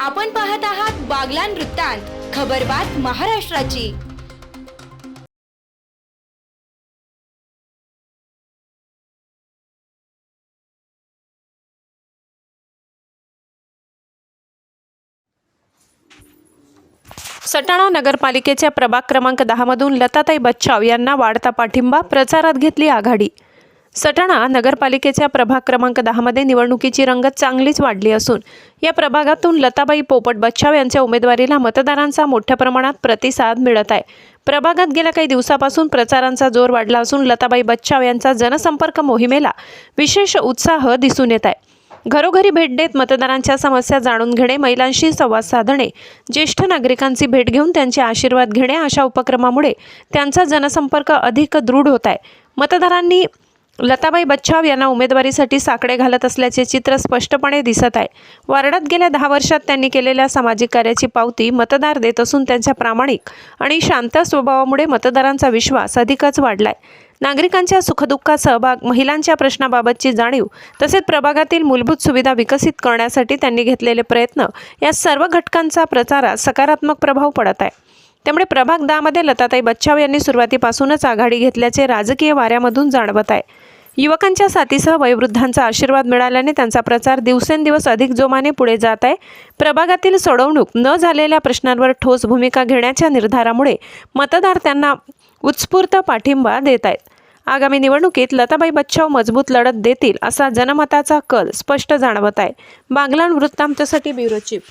आपण पाहत आहात बागलान वृत्तांत खबरबात महाराष्ट्राची. सटाणा नगरपालिकेच्या प्रभाग क्रमांक दहामधून लताताई बच्चाव यांना वाढता पाठिंबा प्रचारात घेतली आघाडी. सटाणा नगरपालिकेच्या प्रभाग क्रमांक दहामध्ये निवडणुकीची रंगत चांगलीच वाढली असून या प्रभागातून लताबाई पोपट बच्छाव यांच्या उमेदवारीला मतदारांचा मोठ्या प्रमाणात प्रतिसाद मिळत आहे. प्रभागात गेल्या काही दिवसापासून प्रचारांचा जोर वाढला असून लताबाई बच्चाव यांचा जनसंपर्क मोहिमेला विशेष उत्साह दिसून येत आहे. घरोघरी भेट देत मतदारांच्या समस्या जाणून घेणे महिलांशी संवाद साधणे ज्येष्ठ नागरिकांची भेट घेऊन त्यांचे आशीर्वाद घेणे अशा उपक्रमामुळे त्यांचा जनसंपर्क अधिक दृढ होत आहे. मतदारांनी लताबाई बच्चाव यांना उमेदवारीसाठी साकडे घालत असल्याचे चित्र स्पष्टपणे दिसत आहे. वार्डात गेल्या दहा वर्षात त्यांनी केलेल्या सामाजिक कार्याची पावती मतदार देत असून त्यांच्या प्रामाणिक आणि शांत स्वभावामुळे मतदारांचा विश्वास अधिकच वाढलाय. नागरिकांच्या सुखदुःखात सहभाग महिलांच्या प्रश्नाबाबतची जाणीव तसेच प्रभागातील मूलभूत सुविधा विकसित करण्यासाठी त्यांनी घेतलेले प्रयत्न या सर्व घटकांचा प्रचारात सकारात्मक प्रभाव पडत आहे. त्यामुळे प्रभाग दहामध्ये लताताई बच्चाव यांनी सुरुवातीपासूनच आघाडी घेतल्याचे राजकीय वाऱ्यामधून जाणवत आहे. युवकांच्या साथीसह वयोवृद्धांचा आशीर्वाद मिळाल्याने त्यांचा प्रचार दिवसेंदिवस अधिक जोमाने पुढे जात आहे. प्रभागातील सोडवणूक न झालेल्या प्रश्नांवर ठोस भूमिका घेण्याच्या निर्धारामुळे मतदार त्यांना उत्स्फूर्त पाठिंबा देत आहेत. आगामी निवडणुकीत लताबाई बच्चाव मजबूत लढत देतील असा जनमताचा कल स्पष्ट जाणवत आहे. बांगलान वृत्तांतसाठी ब्युरो चीफ